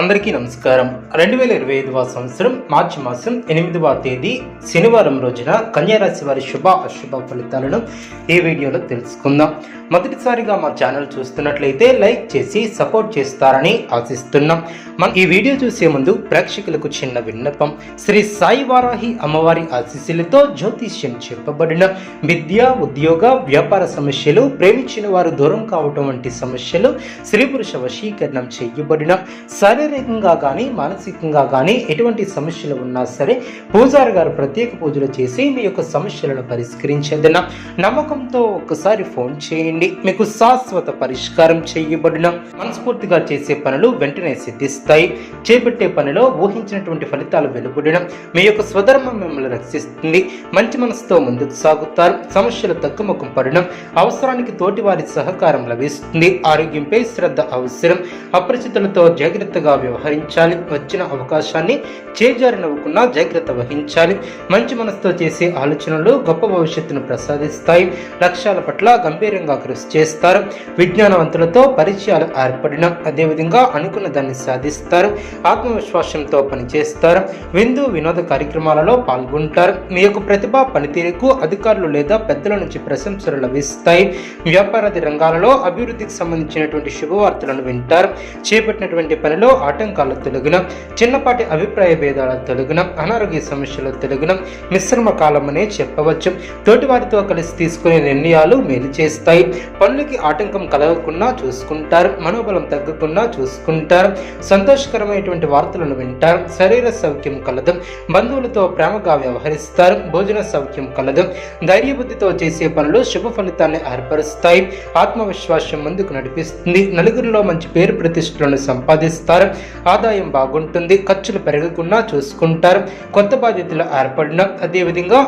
అందరికీ నమస్కారం. రెండు వేల ఇరవై ఐదవ సంవత్సరం మార్చి మాసం ఎనిమిదవ తేదీ శనివారం రోజున కన్యారాశి వారి శుభ అశుభ ఫలితాలను ఈ వీడియోలో తెలుసుకుందాం. మొదటిసారిగా మా ఛానల్ చూస్తున్నట్లయితే లైక్ చేసి సపోర్ట్ చేస్తారని ఆశిస్తున్నాం. మన ఈ వీడియో చూసే ముందు ప్రేక్షకులకు చిన్న విన్నపం. శ్రీ సాయి వారాహి అమ్మవారి ఆశీస్సులతో జ్యోతిష్యం చెప్పబడిన విద్య ఉద్యోగ వ్యాపార సమస్యలు ప్రేమించిన వారు దూరం కావటం వంటి సమస్యలు స్త్రీ పురుష వశీకరణం చేయబడిన శారీరకంగా కానీ మానసికంగా కానీ ఎటువంటి సమస్యలు ఉన్నా సరే పూజారి గారు ప్రత్యేక పూజలు చేసి మీ యొక్క సమస్యలను పరిష్కరించేందున నమ్మకంతో ఒక్కసారి ఫోన్ చేయండి. మీకు శాశ్వత పరిష్కారం చేయబడిన. మనస్ఫూర్తిగా చేసే పనులు వెంటనే సిద్ధిస్తాయి. చేపట్టే పనిలో ఊహించినటువంటి ఫలితాలు వెలువడడం మీ యొక్క స్వధర్మం మిమ్మల్ని రక్షిస్తుంది. మంచి మనసుతో ముందుకు సాగుతారు. సమస్యలు తగ్గుముఖం పడడం అవసరానికి తోటి వారి సహకారం లభిస్తుంది. ఆరోగ్యంపై శ్రద్ధ అవసరం. అపరిచితులతో జాగ్రత్తగా వ్యవహరించాలి. వచ్చిన అవకాశాన్ని చేజారినవ్వకుండా జాగ్రత్త వహించాలి. మంచి మనసుతో చేసే ఆలోచనలు గొప్ప భవిష్యత్తును ప్రసాదిస్తాయి. లక్ష్యాల పట్ల గంభీరంగా కృషి చేస్తారు. విజ్ఞానవంతులతో పరిచయాలు ఏర్పడిన అదేవిధంగా అనుకున్న దాన్ని సాధిస్తారు. ఆత్మవిశ్వాసంతో పనిచేస్తారు. విందు వినోద కార్యక్రమాలలో పాల్గొంటారు. మీ యొక్క ప్రతిభ పనితీరుకు అధికారులు లేదా పెద్దల నుంచి ప్రశంసలు లభిస్తాయి. వ్యాపారాది రంగాలలో అభివృద్ధికి సంబంధించినటువంటి శుభవార్తలను వింటారు. చేపట్టినటువంటి పనిలో ఆటంకాల తొలగిన? చిన్నపాటి అభిప్రాయ భేదాల తొలగిన? అనారోగ్య సమస్యల తొలగిన? మిశ్రమ కాలమనే చెప్పవచ్చు. తోటివారితో కలిసి తీసుకునే నిర్ణయాలు మేలు చేస్తాయి. పనులకి ఆటంకం కలగకుండా చూసుకుంటారు. మనోబలం తగ్గకుండా చూసుకుంటారు. సంతోషకరమైనటువంటి వార్తలను వింటారు. శరీర సౌఖ్యం కలదు. బంధువులతో ప్రేమగా వ్యవహరిస్తారు. భోజన సౌఖ్యం కలదు. ధైర్యబుద్ధితో చేసే పనులు శుభ ఫలితాన్ని ఏర్పరుస్తాయి. ఆత్మవిశ్వాసం ముందుకు నడిపిస్తుంది. నలుగురిలో మంచి పేరు ప్రతిష్టలను సంపాదిస్తారు. ఆదాయం బాగుంటుంది ఖర్చులు పెరగకుండా చూసుకుంటారు. కొత్త బాధ్యతలు ఏర్పడిన అదేవిధంగా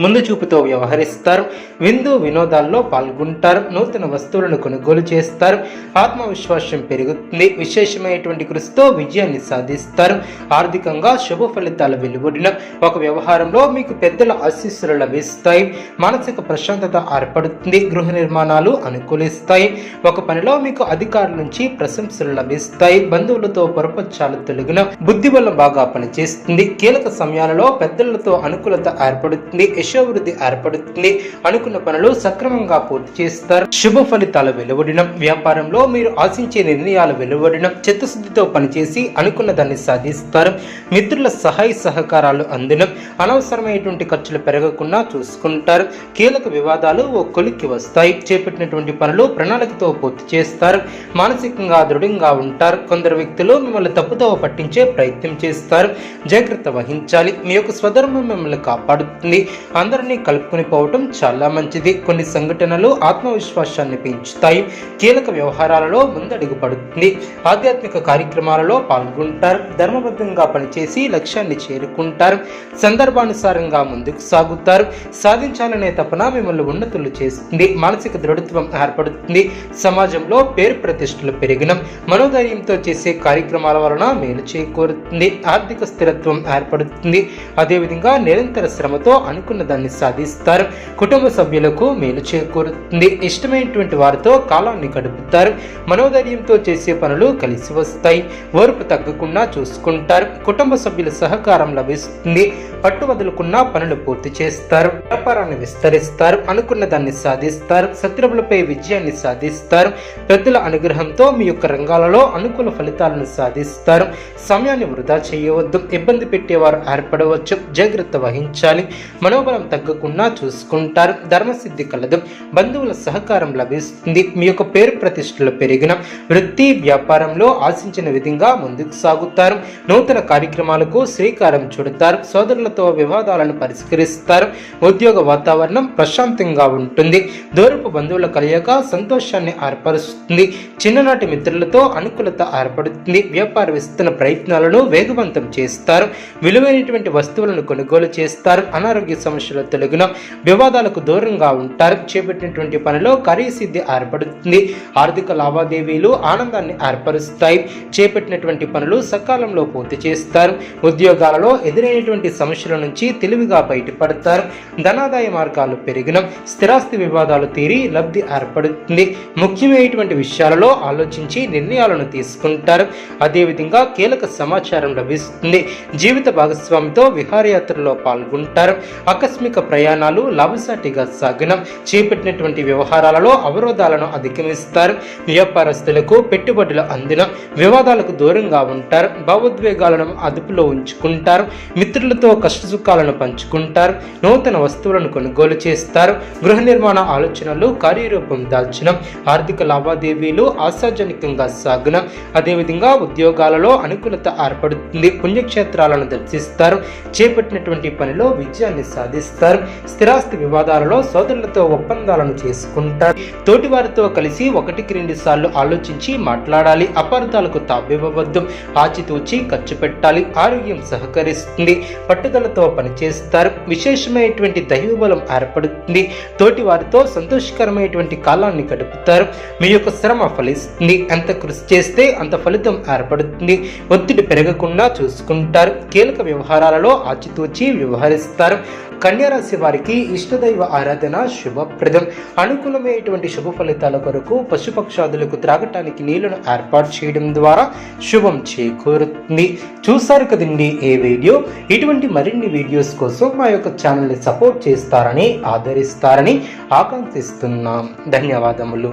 ముందు చూపుతో వ్యవహరిస్తారు. విందు వినోదాల్లో పాల్గొంటారు. నూతన వస్తువులను కొనుగోలు చేస్తారు. ఆత్మవిశ్వాసం పెరుగుతుంది. విశేషమైనటువంటి కృషితో విజయాన్ని సాధిస్తారు. ఆర్థికంగా శుభ ఫలితాలు వెలువడిన ఒక వ్యవహారంలో మీకు పెద్దల ఆశీస్సులు లభిస్తాయి. మానసిక ప్రశాంతత ఏర్పడుతుంది. గృహ నిర్మాణాలు అనుకూలిస్తాయి. ఒక పనిలో మీకు అధికారుల నుంచి ప్రశంసలు లభిస్తాయి. బంధువులతో పొరపచ్చాలు తొలగిన బుద్ధి బాగా పనిచేస్తుంది. కీలక సమయాలలో పెద్దలతో అనుకూలత ఏర్పడుతుంది. యశోవృద్ధి ఏర్పడుతుంది అనుకున్న పనులు సక్రమంగా పూర్తి చేస్తారు. శుభ ఫలితాలు వెలువడినం వ్యాపారంలో మీరు ఆశించే నిర్ణయాలు వెలువడినం చిత్తశుద్ధితో పనిచేసి అనుకున్న దాన్ని సాధిస్తారు. మిత్రుల సహాయ సహకారాలు అందినం అనవసరమైనటువంటి ఖర్చులు పెరగకుండా చూసుకుంటారు. కీలక వివాదాలు ఓ కొలిక్కి వస్తాయి. చేపట్టినటువంటి పనులు ప్రణాళికతో పూర్తి చేస్తారు. మానసికంగా దృఢంగా ఉంటారు. కొందరు వ్యక్తులు మిమ్మల్ని తప్పుదోవ పట్టించే ప్రయత్నం చేస్తారు. జాగ్రత్త వహించాలి. మీ యొక్క స్వధర్మం మిమ్మల్ని కాపాడుతుంది. అందరినీ కలుపుకొని పోవటం చాలా మంచిది. కొన్ని సంఘటనలు ఆత్మవిశ్వాసాన్ని పెంచుతాయి. కీలక వ్యవహారాలలో ముందడుగు పడుతుంది. ఆధ్యాత్మిక కార్యక్రమాలలో పాల్గొంటారు. ధర్మబద్ధంగా పనిచేసి లక్ష్యాన్ని చేరుకుంటారు. సందర్భానుసారంగా ముందుకు సాగుతారు. సాధించాలనే తపన మిమ్మల్ని ఉన్నతులు చేస్తుంది. మానసిక దృఢత్వం ఏర్పడుతుంది. సమాజంలో పేరు ప్రతిష్టలు పెరిగిన. మనోధైర్యంతో చేసే కార్యక్రమాల వలన మేలు చేకూరుతుంది. ఆర్థిక స్థిరత్వం ఏర్పడుతుంది. అదేవిధంగా నిరంతర శ్రమతో అనుకున్న దాన్ని సాధిస్తారు. కుటుంబ సభ్యులకు మేలు చేకూరుతుంది. ఇష్టమైనటువంటి వారితో కాలాన్ని గడుపుతారు. మనోధైర్యంతో చేసే పనులు కలిసి వస్తాయి. ఓర్పు తగ్గకుండా చూసుకుంటారు. కుటుంబ సభ్యుల సహకారం లభిస్తుంది. పట్టు వదులుకున్న పనులు పూర్తి చేస్తారు. వ్యాపారాన్ని విస్తరిస్తారు. అనుకున్న దాన్ని సాధిస్తారు. శత్రువులపై విజయాన్ని సాధిస్తారు. పెద్దల అనుగ్రహంతో మీ యొక్క రంగాలలో అనుకూల ఫలితాలను సాధిస్తారు. సమయాన్ని వృధా చేయవద్దు. ఇబ్బంది పెట్టేవారు ఏర్పడవచ్చు. జాగ్రత్త వహించాలి. మనోబల తగ్గకుండా చూసుకుంటారు. ధర్మసిద్ధి కలదు. బంధువుల సహకారం లభిస్తుంది. మీ యొక్క పేరు ప్రతిష్టలు పెరిగిన వృత్తి వ్యాపారంలో ఆశించిన విధంగా ముందుకు సాగుతారు. నూతన కార్యక్రమాలకు శ్రీకారం చుడతారు. సోదరులతో వివాదాలను పరిష్కరిస్తారు. ఉద్యోగ వాతావరణం ప్రశాంతంగా ఉంటుంది. దూరపు బంధువుల కలయిక సంతోషాన్ని ఏర్పరుస్తుంది. చిన్ననాటి మిత్రులతో అనుకూలత ఏర్పడుతుంది. వ్యాపార విస్తరణ ప్రయత్నాలను వేగవంతం చేస్తారు. విలువైనటువంటి వస్తువులను కొనుగోలు చేస్తారు. అనారోగ్య సమస్యల సమస్యలు తొలగిన వివాదాలకు దూరంగా ఉంటారు. చేపట్టినటువంటి పనిలో కార్యసిద్ధి ఏర్పడుతుంది. ఆర్థిక లావాదేవీలు ఆనందాన్ని ఏర్పరుస్తాయి. చేపట్టినటువంటి పనులు సకాలంలో పూర్తి చేస్తారు. ఉద్యోగాలలో ఎదురైనటువంటి సమస్యల నుంచి తెలివిగా బయటపడతారు. ధనాదాయ మార్గాలు పెరిగిన స్థిరాస్తి వివాదాలు తీరి లబ్ధి ఏర్పడుతుంది. ముఖ్యమైనటువంటి విషయాలలో ఆలోచించి నిర్ణయాలను తీసుకుంటారు. అదేవిధంగా కీలక సమాచారం లభిస్తుంది. జీవిత భాగస్వామితో విహారయాత్రలో పాల్గొంటారు. ఆకస్మిక ప్రయాణాలు లాభసాటిగా సాగనం. చేపట్టినటువంటి వ్యవహారాలలో అవరోధాలను అధిగమిస్తారు. వ్యాపారస్తులకు పెట్టుబడులు అందిన వివాదాలకు దూరంగా ఉంటారు. భావోద్వేగాలను అదుపులో ఉంచుకుంటారు. మిత్రులతో కష్టసుఖాలను పంచుకుంటారు. నూతన వస్తువులను కొనుగోలు చేస్తారు. గృహ నిర్మాణ ఆలోచనలు కార్యరూపం దాల్చడం ఆర్థిక లావాదేవీలు ఆశాజనకంగా సాగిన అదేవిధంగా ఉద్యోగాలలో అనుకూలత ఏర్పడుతుంది. పుణ్యక్షేత్రాలను దర్శిస్తారు. చేపట్టినటువంటి పనిలో విజయాన్ని సాధిస్తారు. స్థిరాస్తి వివాదాలలో సోదరులతో ఒప్పందాలను చేసుకుంటారు. తోటి వారితో కలిసి ఒకటికి రెండు సార్లు ఆలోచించి మాట్లాడాలి. అపార్థాలకు తావివ్వవద్దు. ఆచితూచి ఖర్చు పెట్టాలి. ఆరోగ్యం సహకరిస్తుంది. పట్టుదలతో పనిచేస్తారు. విశేషమైనటువంటి దైవ బలం ఏర్పడుతుంది. తోటి వారితో సంతోషకరమైనటువంటి కాలాన్ని గడుపుతారు. మీ యొక్క శ్రమ ఫలిస్తుంది. ఎంత కృషి చేస్తే అంత ఫలితం ఏర్పడుతుంది. ఒత్తిడి పెరగకుండా చూసుకుంటారు. కీలక వ్యవహారాలలో ఆచితూచి వ్యవహరిస్తారు. కన్యారాశి వారికి ఇష్టదైవ ఆరాధన శుభప్రదం. అనుకూలమైనటువంటి శుభ ఫలితాల కొరకు పశుపక్షాదులకు త్రాగటానికి నీళ్ళను ఏర్పాటు చేయడం ద్వారా శుభం చేకూరుతుంది. చూసారు కదండి ఏ వీడియో? ఇటువంటి మరిన్ని వీడియోస్ కోసం మా యొక్క ఛానల్ని సపోర్ట్ చేస్తారని ఆదరిస్తారని ఆకాంక్షిస్తున్నాం. ధన్యవాదములు.